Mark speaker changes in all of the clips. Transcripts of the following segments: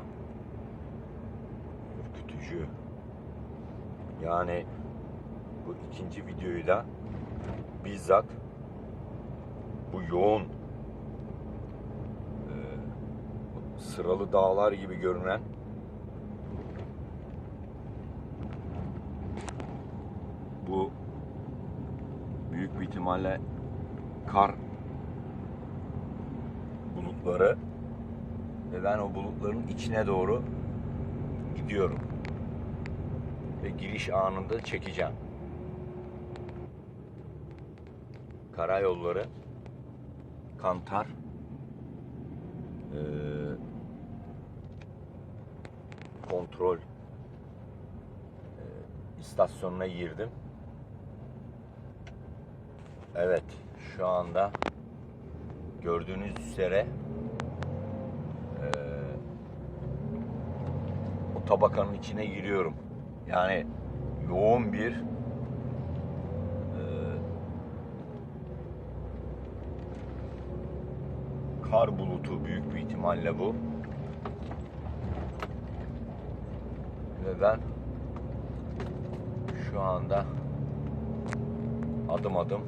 Speaker 1: ya. Ürkütücü. Yani bu ikinci videoyu da bizzat bu yoğun e, sıralı dağlar gibi görünen bu büyük bir ihtimalle kar bulutları ve ben o bulutların içine doğru gidiyorum. Ve giriş anında çekeceğim. Karayolları Kantar eee, kontrol eee, istasyonuna girdim. Evet, şu anda gördüğünüz üzere eee, o tabakanın içine giriyorum. Yani yoğun bir eee, kar bulutu büyük bir ihtimalle bu. Ve ben şu anda adım adım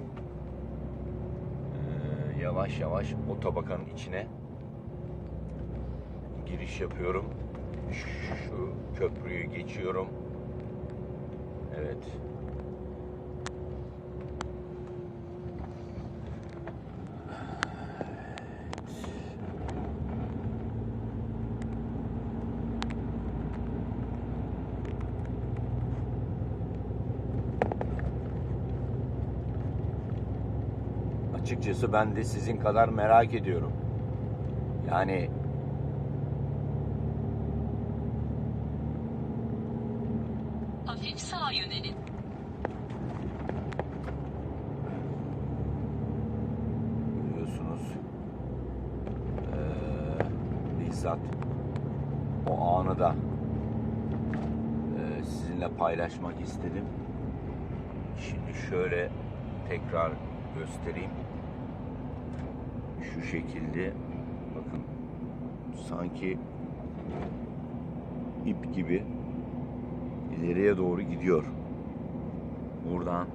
Speaker 1: eee, yavaş yavaş o tabakanın içine giriş yapıyorum. Şu köprüyü geçiyorum. Evet. Açıkçası ben de sizin kadar merak ediyorum. Yani
Speaker 2: Hafif sağa yönelin.
Speaker 1: biliyorsunuz eee bizzat o anı da eee, sizinle paylaşmak istedim. Şimdi şöyle tekrar göstereyim. Şu şekilde bakın sanki ip gibi ileriye doğru gidiyor. Buradan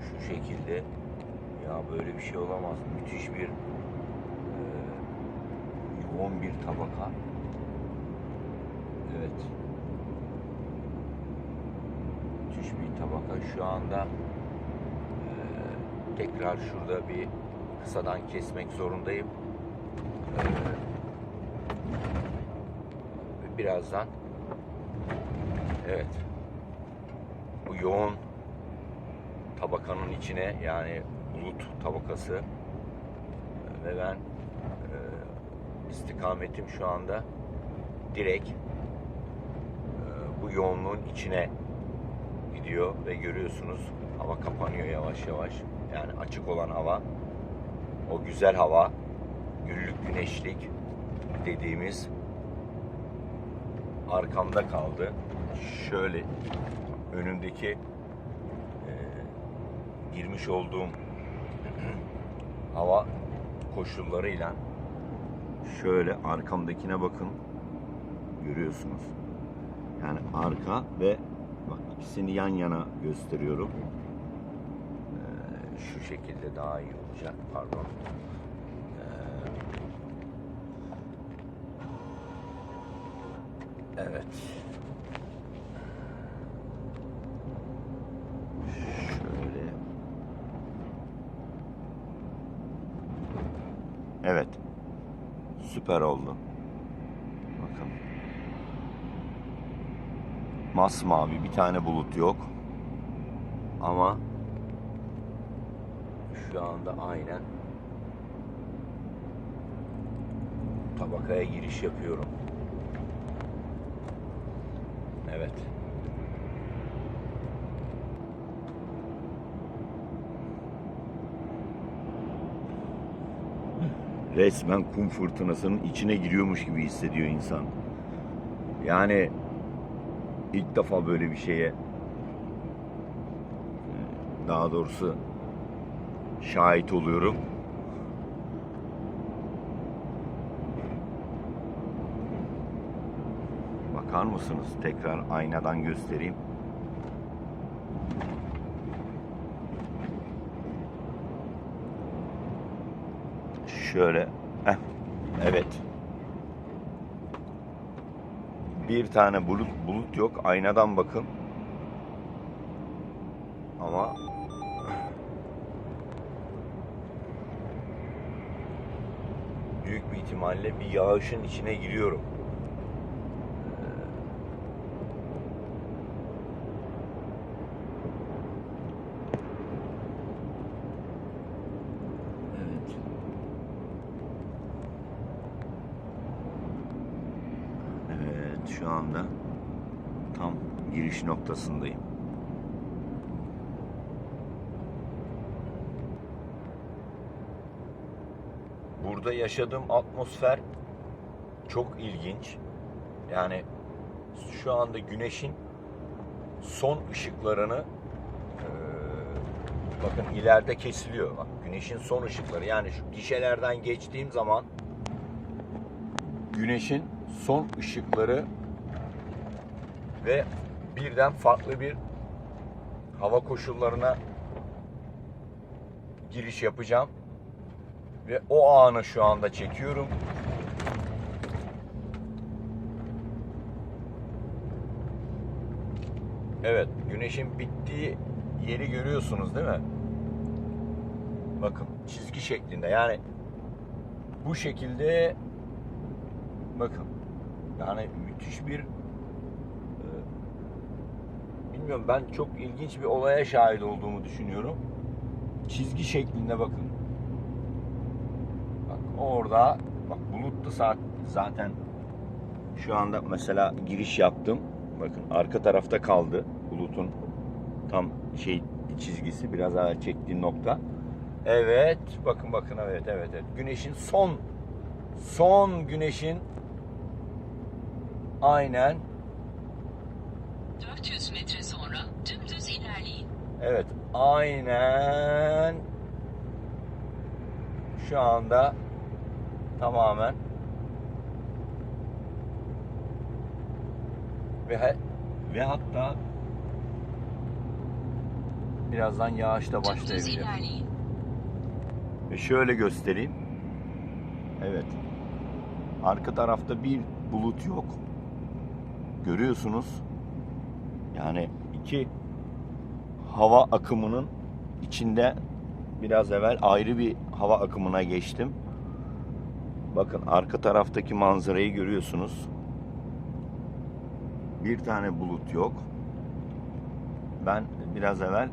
Speaker 1: şu şekilde ya böyle bir şey olamaz. Müthiş bir e, yoğun bir tabaka. Evet. Müthiş bir tabaka. Şu anda e, tekrar şurada bir kısadan kesmek zorundayım. E, birazdan evet. Bu yoğun tabakanın içine yani bulut tabakası ve ben e, istikametim şu anda. Direkt e, bu yoğunluğun içine gidiyor ve görüyorsunuz hava kapanıyor yavaş yavaş. Yani açık olan hava o güzel hava güllük güneşlik dediğimiz arkamda kaldı şöyle önümdeki e, girmiş olduğum hava koşullarıyla şöyle arkamdakine bakın görüyorsunuz. Yani arka ve bak ikisini yan yana gösteriyorum. Ee, şu şekilde daha iyi olacak. Pardon. Ee, evet. Şöyle. Evet. Süper oldu. Bakın. Masmavi bir tane bulut yok. Ama şu anda aynen tabakaya giriş yapıyorum. Evet. Resmen kum fırtınasının içine giriyormuş gibi hissediyor insan. Yani ilk defa böyle bir şeye daha doğrusu şahit oluyorum. Bakar Bakar mısınız? Tekrar aynadan göstereyim. Şöyle. Heh. Evet. Bir tane bulut bulut yok. Aynadan bakın. Ama büyük bir ihtimalle bir yağışın içine giriyorum. Evet. Evet, şu anda tam giriş noktasındayım. Burada yaşadığım atmosfer çok ilginç. Yani şu anda güneşin son ışıklarını eee, bakın ileride kesiliyor. Bak güneşin son ışıkları yani şu gişelerden geçtiğim zaman güneşin son ışıkları ve birden farklı bir hava koşullarına giriş yapacağım. Ve o anı şu anda çekiyorum. Evet, güneşin bittiği yeri görüyorsunuz değil mi? Bakın çizgi şeklinde. Yani bu şekilde bakın yani müthiş bir bilmiyorum ben çok ilginç bir olaya şahit olduğumu düşünüyorum. Çizgi şeklinde bakın. Bak orada bak bulutlu saat zaten şu anda mesela giriş yaptım. Bakın arka tarafta kaldı bulutun tam şey çizgisi biraz evvel çektiğim nokta. Evet bakın bakın evet evet evet. Güneşin son son güneşin aynen
Speaker 2: 400 metre sonra dümdüz ilerleyin.
Speaker 1: Evet, aynen şu anda tamamen ve he- ve hatta birazdan yağış da başlayabilir. Ve şöyle göstereyim. Evet. Arka tarafta bir bulut yok. Görüyorsunuz. Yani iki hava akımının içinde biraz evvel ayrı bir hava akımına geçtim. Bakın arka taraftaki manzarayı görüyorsunuz. Bir tane bulut yok. Ben biraz evvel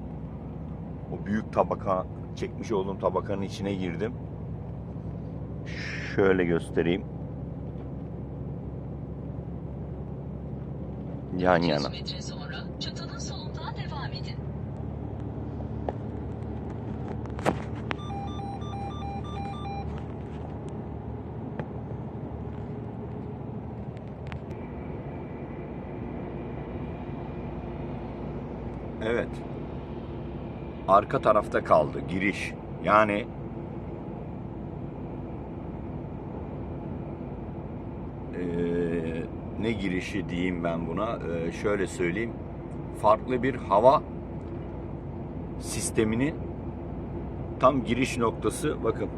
Speaker 1: o büyük tabaka çekmiş olduğum tabakanın içine girdim. Şöyle göstereyim. Yan
Speaker 2: 100
Speaker 1: yana.
Speaker 2: metre sonra çatının solundan devam edin.
Speaker 1: Evet. Arka tarafta kaldı giriş. Yani ne girişi diyeyim ben buna? Eee, şöyle söyleyeyim. Farklı bir hava sisteminin tam giriş noktası bakın.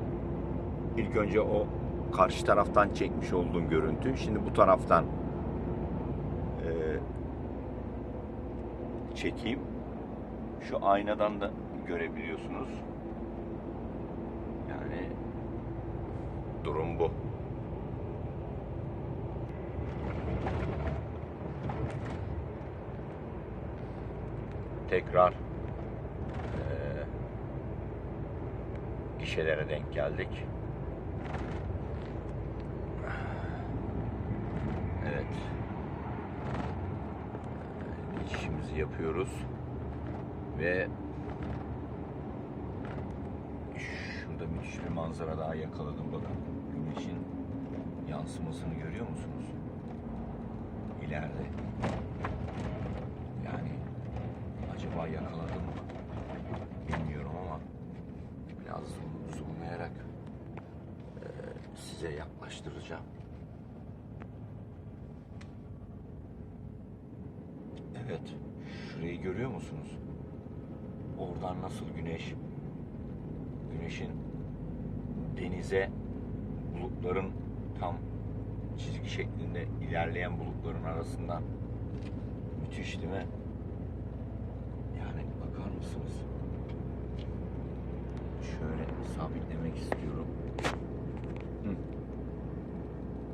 Speaker 1: İlk önce o karşı taraftan çekmiş olduğum görüntü. Şimdi bu taraftan eee, çekeyim. Şu aynadan da görebiliyorsunuz. Yani durum bu. Tekrar eee, gişelere denk geldik. Evet. Geçişimizi yapıyoruz. Ve şurada müthiş bir manzara daha yakaladım bakın. Güneşin yansımasını görüyor musunuz? İleride. Yani acaba yakaladım mı? Bilmiyorum ama biraz zoom- zoomlayarak eee, size yaklaştıracağım. Evet. Şurayı görüyor musunuz? Oradan nasıl güneş güneşin denize bulutların tam çizgi şeklinde ilerleyen bulutların arasından müthiş değil mi? Mısınız? Şöyle sabitlemek istiyorum.